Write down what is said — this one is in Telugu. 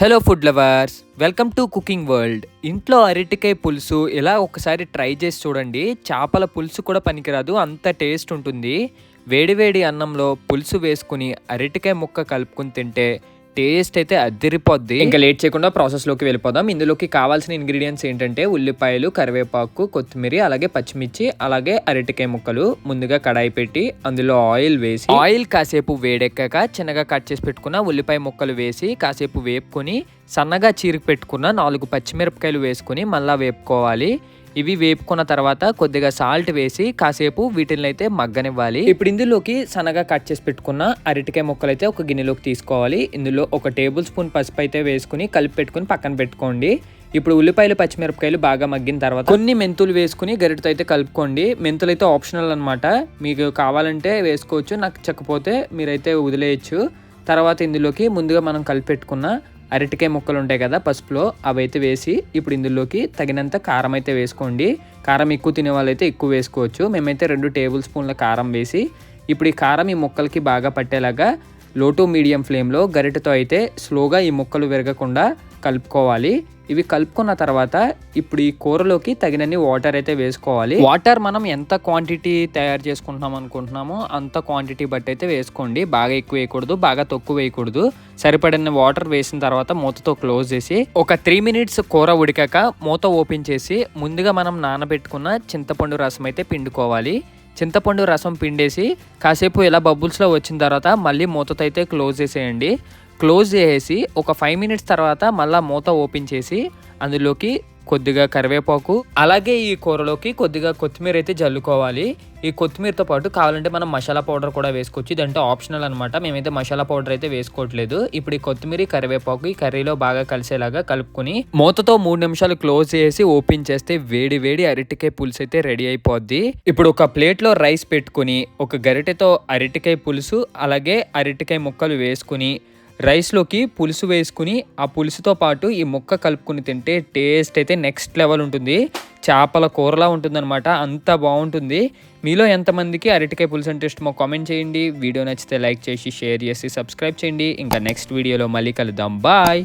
Hello food lovers welcome to cooking world ఇంట్లో అరటికాయ పులుసు ఇలా ఒకసారి ట్రై చేసి చూడండి. చేపల పులుసు కూడా పనికిరాదు. అంత టేస్ట్ ఉంటుంది. వేడివేడి అన్నంలో పులుసు వేసుకుని అరటికాయ ముక్క కలుపుకుని తింటే టేస్ట్ అయితే అదిరిపోద్ది. ఇంకా లేట్ చేయకుండా ప్రాసెస్లోకి వెళ్ళిపోదాం. ఇందులోకి కావాల్సిన ఇంగ్రీడియంట్స్ ఏంటంటే ఉల్లిపాయలు కరివేపాకు కొత్తిమీర అలాగే పచ్చిమిర్చి అలాగే అరటికాయ ముక్కలు ముందుగా కడాయి పెట్టి అందులో ఆయిల్ వేసి ఆయిల్ కాసేపు వేడెక్కాక చిన్నగా కట్ చేసి పెట్టుకున్న ఉల్లిపాయ ముక్కలు వేసి కాసేపు వేపుకొని సన్నగా చీరికి పెట్టుకున్న నాలుగు పచ్చిమిరపకాయలు వేసుకుని మళ్ళా వేపుకోవాలి. ఇవి వేపుకున్న తర్వాత కొద్దిగా సాల్ట్ వేసి కాసేపు వీటిని అయితే మగ్గనివ్వాలి. ఇప్పుడు ఇందులోకి సన్నగా కట్ చేసి పెట్టుకున్న అరటికాయ ముక్కలు అయితే ఒక గిన్నెలోకి తీసుకోవాలి. ఇందులో ఒక టేబుల్ స్పూన్ పసుపు అయితే వేసుకుని కలిపి పెట్టుకుని పక్కన పెట్టుకోండి. ఇప్పుడు ఉల్లిపాయలు పచ్చిమిరపకాయలు బాగా మగ్గిన తర్వాత కొన్ని మెంతులు వేసుకుని గరిటతో అయితే కలుపుకోండి. మెంతులు అయితే ఆప్షనల్ అనమాట మీకు కావాలంటే వేసుకోవచ్చు నాకు చక్కపోతే మీరైతే వదిలేయచ్చు. తర్వాత ఇందులోకి ముందుగా మనం కలిపెట్టుకున్న అరటికాయ ముక్కలు ఉంటాయి కదా పసుపులో అవి అయితే వేసి ఇప్పుడు ఇందులోకి తగినంత కారం అయితే వేసుకోండి. కారం ఎక్కువ తినే వాళ్ళైతే ఎక్కువ వేసుకోవచ్చు. మేమైతే రెండు టేబుల్ స్పూన్ల కారం వేసి ఇప్పుడు ఈ కారం ఈ ముక్కలకి బాగా పట్టేలాగా లో టు మీడియం ఫ్లేమ్లో గరిటెతో అయితే స్లోగా ఈ ముక్కలు విరగకుండా కలుపుకోవాలి. ఇవి కలుపుకున్న తర్వాత ఇప్పుడు ఈ కూరలోకి తగినన్ని వాటర్ అయితే వేసుకోవాలి. వాటర్ మనం ఎంత క్వాంటిటీ తయారు చేసుకుంటున్నాం అనుకుంటున్నామో అంత క్వాంటిటీ బట్టి అయితే వేసుకోండి. బాగా ఎక్కువ వేయకూడదు బాగా తక్కువ వేయకూడదు. సరిపడిన వాటర్ వేసిన తర్వాత మూతతో క్లోజ్ చేసి ఒక త్రీ మినిట్స్ కూర ఉడికాక మూత ఓపెన్ చేసి ముందుగా మనం నానబెట్టుకున్న చింతపండు రసం అయితే పిండుకోవాలి. చింతపండు రసం పిండేసి కాసేపు ఇలా బబుల్స్లో వచ్చిన తర్వాత మళ్ళీ మూతతో అయితే క్లోజ్ చేసేయండి. క్లోజ్ చేసేసి ఒక ఫైవ్ మినిట్స్ తర్వాత మళ్ళీ మూత ఓపెన్ చేసి అందులోకి కొద్దిగా కరివేపాకు అలాగే ఈ కూరలోకి కొద్దిగా కొత్తిమీర అయితే జల్లుకోవాలి. ఈ కొత్తిమీరతో పాటు కావాలంటే మనం మసాలా పౌడర్ కూడా వేసుకోవచ్చు. ఇదంటే ఆప్షనల్ అనమాట మేమైతే మసాలా పౌడర్ అయితే వేసుకోవట్లేదు. ఇప్పుడు ఈ కొత్తిమీర కరివేపాకు ఈ కర్రీలో బాగా కలిసేలాగా కలుపుకొని మూతతో మూడు నిమిషాలు క్లోజ్ చేసి ఓపెన్ చేస్తే వేడి వేడి అరటికాయ పులుసు అయితే రెడీ అయిపోద్ది. ఇప్పుడు ఒక ప్లేట్లో రైస్ పెట్టుకుని ఒక గరిటెతో అరటికాయ పులుసు అలాగే అరటికాయ ముక్కలు వేసుకుని రైస్లోకి పులుసు వేసుకుని ఆ పులుసుతో పాటు ఈ ముక్క కలుపుకుని తింటే టేస్ట్ అయితే నెక్స్ట్ లెవెల్ ఉంటుంది. చేపల కూరలా ఉంటుందన్నమాట. అంత బాగుంటుంది. మీలో ఎంతమందికి అరటికాయ పులుసు అంటే ఇష్టమో కామెంట్ చేయండి. వీడియో నచ్చితే లైక్ చేసి షేర్ చేసి సబ్స్క్రైబ్ చేయండి. ఇంకా నెక్స్ట్ వీడియోలో మళ్ళీ కలుద్దాం. బాయ్!